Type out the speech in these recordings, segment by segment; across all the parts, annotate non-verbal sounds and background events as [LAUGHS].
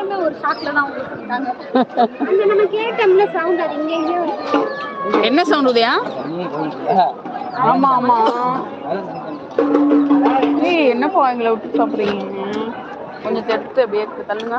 எல்லாருமே ஒரு ஷாக்ல தான் நம்ம கேட்டோம்ல சவுண்ட் அது இங்க எங்கேயோ. என்ன சவுண்ட் உதயா? ஆமா ஆமா. ஏய் என்னப்பா எங்களை விட்டு சாப்பிடுறீங்க? கொஞ்சம் எடுத்து அப்படியே தள்ளுங்க.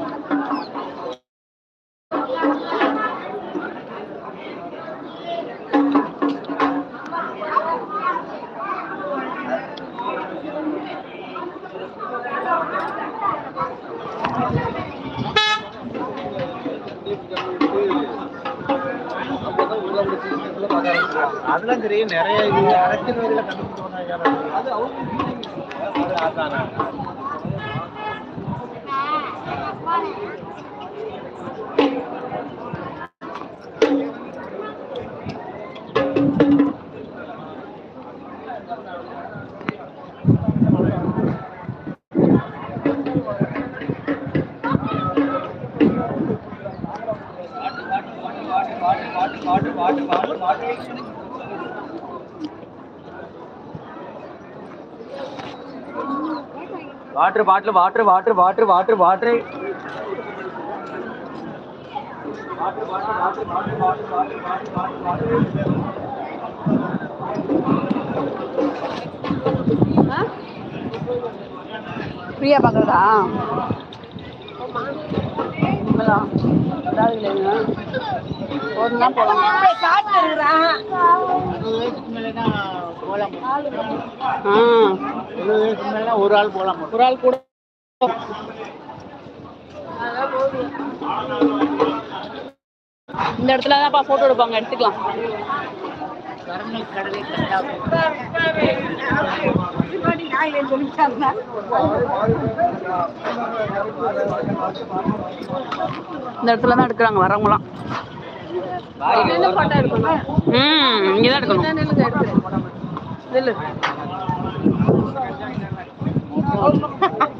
ஓ. அதெல்லாம் தெரியும். நிறைய இது அரசியல்வாதிகளை கண்டுபிடிச்சு அது அவங்க water bottle water water water water water ஃப்ரீயா பார்க்குறதா உண்மைதான். அதாவது இல்லைங்க. ஒரு நாள் போகலாம் ஆ ஒரு ஆள் போலாம் ஒரு ஆள் கூட இந்த இடத்துல தான்ப்பா போட்டோ எடுப்பாங்க எடுத்துக்கலாம் இந்த இடத்துல தான் எடுக்கிறாங்க வரவங்களாம். ம் இங்கே தான் எடுக்கணும். நில்லு. [LAUGHS]